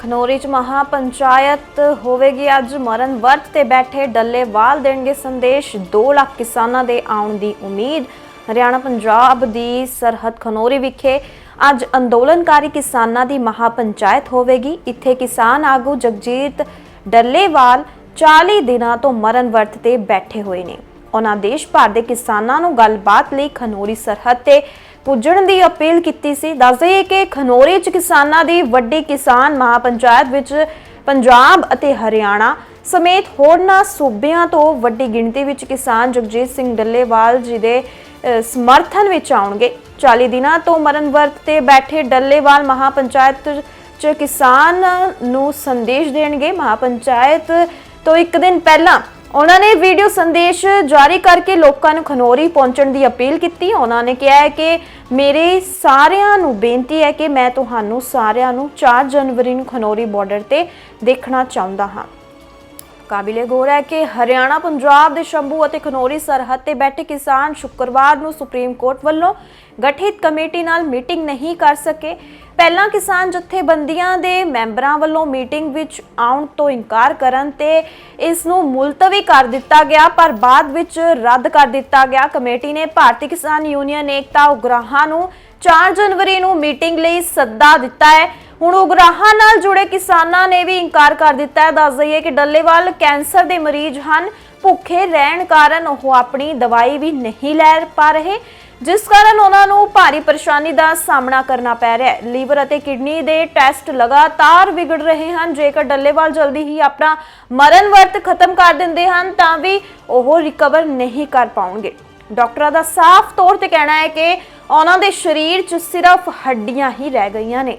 ਖਨੋਰੀ ਚ ਮਹਾ ਪੰਚਾਇਤ ਹੋਵੇਗੀ ਅੱਜ, ਮਰਨ ਵਰਤ ਤੇ ਬੈਠੇ ਡੱਲੇਵਾਲ ਦੇਣਗੇ ਸੰਦੇਸ਼ 2 ਲੱਖ ਕਿਸਾਨਾਂ ਦੇ ਆਉਣ ਦੀ ਉਮੀਦ। ਹਰਿਆਣਾ ਪੰਜਾਬ ਦੀ ਸਰਹੱਦ ਖਨੋਰੀ ਵਿਖੇ ਅੱਜ ਅੰਦੋਲਨਕਾਰੀ ਕਿਸਾਨਾਂ ਦੀ ਮਹਾ ਪੰਚਾਇਤ ਹੋਵੇਗੀ। ਇੱਥੇ ਕਿਸਾਨ ਆਗੂ ਜਗਜੀਤ ਡੱਲੇਵਾਲ 40 ਦਿਨਾਂ ਤੋਂ ਮਰਨ ਵਰਤ ਤੇ ਬੈਠੇ ਹੋਏ ਨੇ। ਉਹਨਾਂ ਦੇਸ਼ ਭਰ ਦੇ ਕਿਸਾਨਾਂ ਨੂੰ ਗੱਲਬਾਤ ਲਈ ਖਨੋਰੀ ਸਰਹੱਦ ਤੇ ਪੁੱਜਣ ਦੀ ਅਪੀਲ ਕੀਤੀ ਸੀ। ਦੱਸਦੇ ਕਿ ਖਨੋਰੀ ਚ ਕਿਸਾਨਾਂ ਦੀ ਵੱਡੀ ਕਿਸਾਨ ਮਹਾਪੰਚਾਇਤ ਵਿੱਚ ਪੰਜਾਬ ਅਤੇ ਹਰਿਆਣਾ ਸਮੇਤ ਹੋਰਨਾਂ ਸੂਬਿਆਂ ਤੋਂ ਵੱਡੀ ਗਿਣਤੀ ਵਿੱਚ ਕਿਸਾਨ ਜਗਜੀਤ ਸਿੰਘ ਡੱਲੇਵਾਲ ਜੀ ਦੇ ਸਮਰਥਨ ਵਿੱਚ ਆਉਣਗੇ। 40 ਦਿਨਾਂ ਤੋਂ ਮਰਨ ਵਰਤ ਤੇ ਬੈਠੇ ਡੱਲੇਵਾਲ ਮਹਾਪੰਚਾਇਤ ਚ ਕਿਸਾਨ ਨੂੰ ਸੰਦੇਸ਼ ਦੇਣਗੇ। ਮਹਾਪੰਚਾਇਤ ਤੋਂ ਇੱਕ ਦਿਨ ਪਹਿਲਾਂ ਉਹਨਾਂ ਨੇ ਵੀਡੀਓ ਸੰਦੇਸ਼ ਜਾਰੀ ਕਰਕੇ ਲੋਕਾਂ ਨੂੰ ਖਨੋਰੀ ਪਹੁੰਚਣ ਦੀ ਅਪੀਲ ਕੀਤੀ। ਉਹਨਾਂ ਨੇ ਕਿਹਾ ਹੈ ਕਿ ਮੇਰੇ ਸਾਰਿਆਂ ਨੂੰ ਬੇਨਤੀ ਹੈ ਕਿ ਮੈਂ ਤੁਹਾਨੂੰ ਸਾਰਿਆਂ ਨੂੰ 4 ਜਨਵਰੀ ਨੂੰ ਖਨੋਰੀ ਬਾਰਡਰ ਤੇ ਦੇਖਣਾ ਚਾਹੁੰਦਾ ਹਾਂ। ਕਾਬਿਲੇ ਗੌਰ ਹੈ ਕਿ ਹਰਿਆਣਾ, ਪੰਜਾਬ ਦੇ ਸ਼ੰਭੂ ਅਤੇ ਖਨੋਰੀ ਸਰਹੱਦ ਤੇ ਬੈਠੇ ਕਿਸਾਨ ਸ਼ੁੱਕਰਵਾਰ ਨੂੰ ਸੁਪਰੀਮ ਕੋਰਟ ਵੱਲੋਂ ਗਠਿਤ ਕਮੇਟੀ ਨਾਲ ਮੀਟਿੰਗ ਨਹੀਂ ਕਰ ਸਕੇ। ਪਹਿਲਾਂ ਕਿਸਾਨ ਜਥੇਬੰਦੀਆਂ ਦੇ ਮੈਂਬਰਾਂ ਵੱਲੋਂ ਮੀਟਿੰਗ ਵਿੱਚ ਆਉਣ ਤੋਂ ਇਨਕਾਰ ਕਰਨ ਤੇ ਇਸ ਨੂੰ ਮੁਲਤਵੀ ਕਰ ਦਿੱਤਾ ਗਿਆ, ਪਰ ਬਾਅਦ ਵਿੱਚ ਰੱਦ ਕਰ ਦਿੱਤਾ ਗਿਆ। ਕਮੇਟੀ ਨੇ ਭਾਰਤੀ ਕਿਸਾਨ ਯੂਨੀਅਨ ਏਕਤਾ ਉਗਰਾਹਾਂ ਨੂੰ 4 ਜਨਵਰੀ ਨੂੰ ਮੀਟਿੰਗ ਲਈ ਸੱਦਾ ਦਿੱਤਾ ਹੈ। ਹੁਣ ਉਗਰਾਹਾਂ ਨਾਲ ਜੁੜੇ ਕਿਸਾਨਾਂ ਨੇ ਵੀ ਇਨਕਾਰ ਕਰ ਦਿੱਤਾ ਹੈ। ਦੱਸ ਦਈਏ ਕਿ ਡੱਲੇਵਾਲ ਕੈਂਸਰ ਦੇ ਮਰੀਜ਼ ਹਨ। ਭੁੱਖੇ ਰਹਿਣ ਕਾਰਨ ਉਹ ਆਪਣੀ ਦਵਾਈ ਵੀ ਨਹੀਂ ਲੈ ਪਾ ਰਹੇ। ਜਿਸ ਕਾਰਨ ਉਹਨਾਂ ਨੂੰ ਭਾਰੀ ਪਰੇਸ਼ਾਨੀ ਦਾ ਸਾਹਮਣਾ ਕਰਨਾ ਪੈ ਰਿਹਾ ਹੈ। ਲੀਵਰ ਅਤੇ ਕਿਡਨੀ ਦੇ ਟੈਸਟ ਲਗਾਤਾਰ ਵਿਗੜ ਰਹੇ ਹਨ। ਜੇਕਰ ਡੱਲੇਵਾਲ ਜਲਦੀ ਹੀ ਆਪਣਾ ਮਰਨ ਵਰਤ ਖਤਮ ਕਰ ਦਿੰਦੇ ਹਨ, ਤਾਂ ਵੀ ਉਹ ਰਿਕਵਰ ਨਹੀਂ ਕਰ ਪਾਉਣਗੇ। ਡਾਕਟਰਾਂ ਦਾ ਸਾਫ਼ ਤੌਰ ਤੇ ਕਹਿਣਾ ਹੈ ਕਿ ਉਹਨਾਂ ਦੇ ਸਰੀਰ 'ਚ ਸਿਰਫ ਹੱਡੀਆਂ ਹੀ ਰਹਿ ਗਈਆਂ ਨੇ।